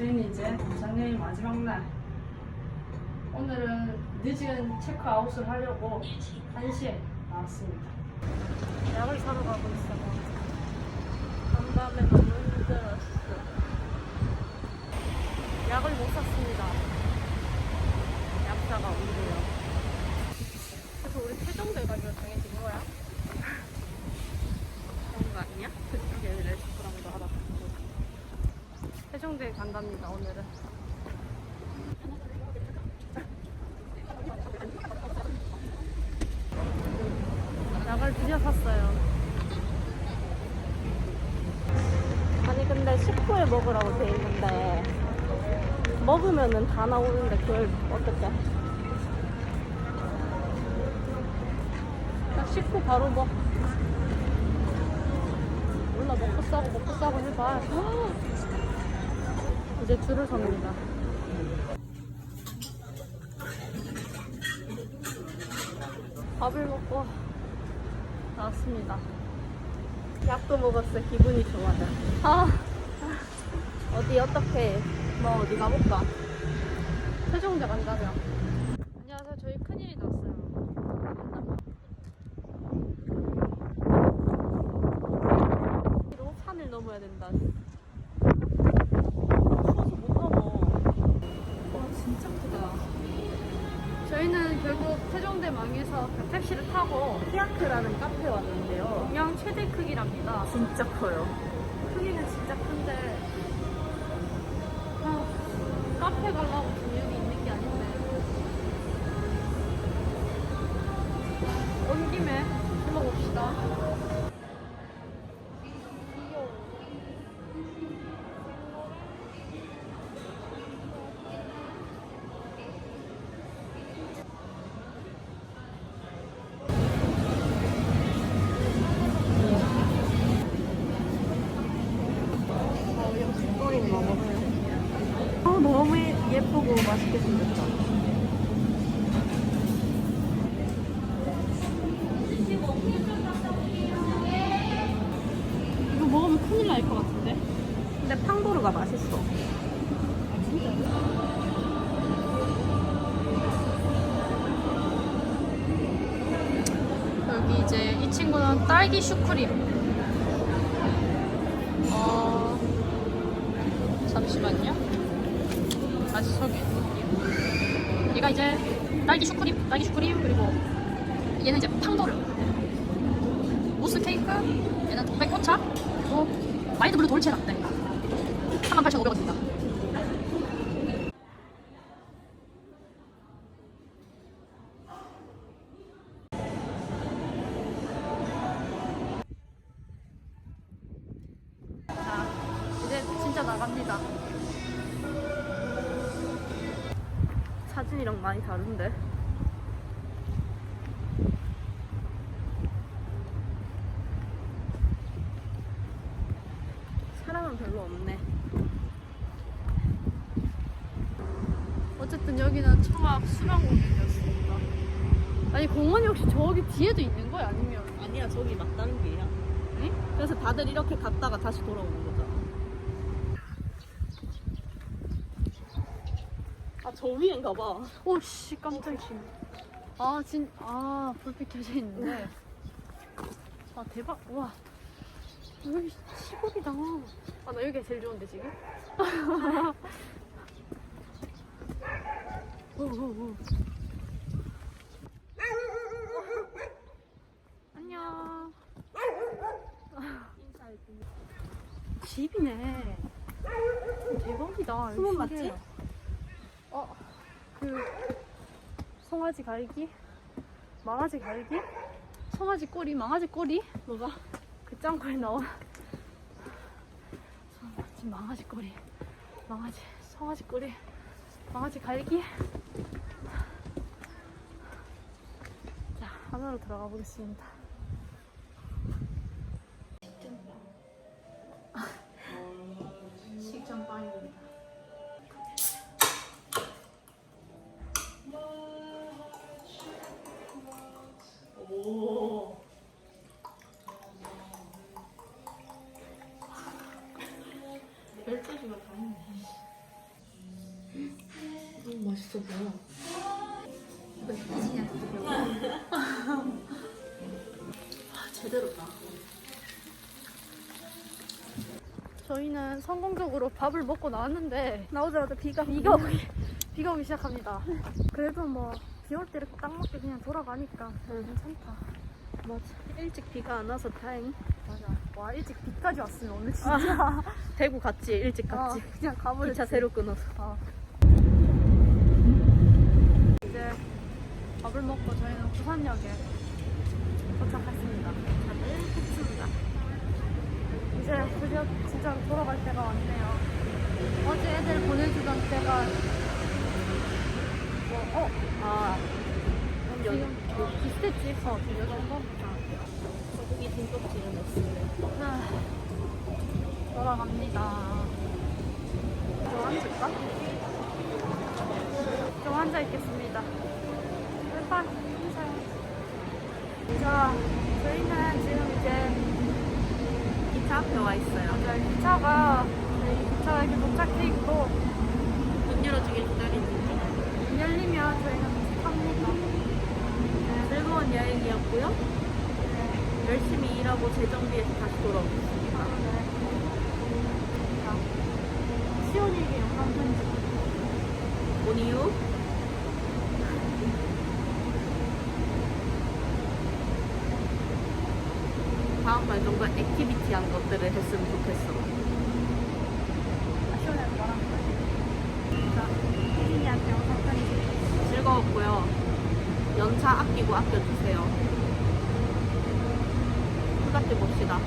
저희는 이제 작년의 마지막 날. 오늘은 늦은 체크아웃을 하려고 1시에 나왔습니다. 약을 사러 가고 있어. 간밤에 너무 힘들었어. 약을 못 샀습니다. 약사가 온대요. 그래서 우리 태종대 가기로 정해진 거야? 그런 거 아니야? 그쪽에 레스토랑도 하다 보고. 태종대에 간답니다, 오늘은. 약을 드디어 샀어요. 아니 근데 식후에 먹으라고 돼 있는데 먹으면은 다 나오는데 그걸 어떻게? 식후 바로 먹. 몰라 먹고 싸고 먹고 싸고 해봐. 이제 줄을 섭니다. 밥을 먹고 나왔습니다. 약도 먹었어. 기분이 좋아요. 아, 어디 어떻게 뭐 어디 가볼까? 세종대 간다며. 안녕하세요. 저희 큰일이 났어요. 이로 산을 넘어야 된다. 추워서 못 넘어. 와 진짜 크다. 저희는 결국 세종대 망에서 그 택시를 타고 히아크라는 카페 왔는데요. 동양 최대 크기랍니다. 진짜 커요. 크기는 진짜 큰데 아, 카페 가려고 여기 먹어요. 아 너무 예쁘고 맛있게 생겼다. 이거 먹으면 큰일 날 것 같은데? 근데 팡도르가 맛있어. 여기 이제 이 친구는 딸기 슈크림. 어, 잠시만요. 다시 소개해드릴게요. 얘가 이제 딸기 슈크림, 딸기 슈크림, 그리고 얘는 이제 팡도르. 무스 케이크, 얘는 독백꽃차, 그리고 마인드블루 돌체 라떼. 48,500원입니다. 이제 진짜 나갑니다. 사진이랑 많이 다른데. 사람은 별로 없네. 어쨌든 여기는 청학 수영공원이었습니다. 아니 공원이 혹시 저기 뒤에도 있는 거야? 아니면 아니야 저기 맞다는 길이야. 응? 그래서 다들 이렇게 갔다가 다시 돌아오는 거잖 아. 아저 위인가 봐. 오씨 깜짝이야. 아 진, 아 불빛 켜져 있는데. 아 대박. 와. 여기 시골이다. 아 나 여기가 제일 좋은데 지금. 오, 오, 오. 안녕. 집이네. 대박이다. 숨은 여기 신기해. 어, 그 송아지 갈기, 망아지 갈기, 송아지 꼬리, 망아지 꼬리, 뭐가? 그 짱구에 나온 송아지 망아지 꼬리, 망아지 송아지 꼬리, 망아지 갈기. 자, 안으로 들어가 보겠습니다. 맛있어 보여. 아, 제대로다. 저희는 성공적으로 밥을 먹고 나왔는데 나오자마자 비가 비가 오기, 비가 오기 시작합니다. 그래도 뭐, 비 올 때 이렇게 딱 맞게 그냥 돌아가니까 괜찮다. 맞아. 일찍 비가 안 와서 다행. 맞아. 와, 일찍 비까지 왔으면 오늘 진짜. 대구 갔지, 일찍 아, 갔지. 그냥 가버렸지. 기차 새로 끊어서. 아. 이제 밥을 먹고 저희는 부산역에 도착했습니다. 다들 했습니다. 이제 드디어 진짜 돌아갈 때가 왔네요. 어제 애들 보내주던 때가 뭐, 어, 아, 연, 지금 비슷했지? 어, 요 정도? 소고기 등껍질은 없어요. 네. 돌아갑니다. 좀 앉을까? 좀 앉아 있겠습니다. 빨리 인사해. 자, 저희는 지금 이제 기차 앞에 와 있어요. 맞아요. 기차가 저희 기차가 이렇게 도착해 있고 문 열어주길 기다리는 중. 문 열리면 저희는 탑니다. 네, 즐거운 여행이었고요. 네. 열심히 일하고 재정비해서 다시 돌아오겠습니다. 아, 네. 자, 시온이에게 영상 편집. 온 이유? 다음번 정도 액티비티한 것들을 했으면 좋겠어. 즐거웠고요. 연차 아끼고 아껴주세요. 후각해 봅시다.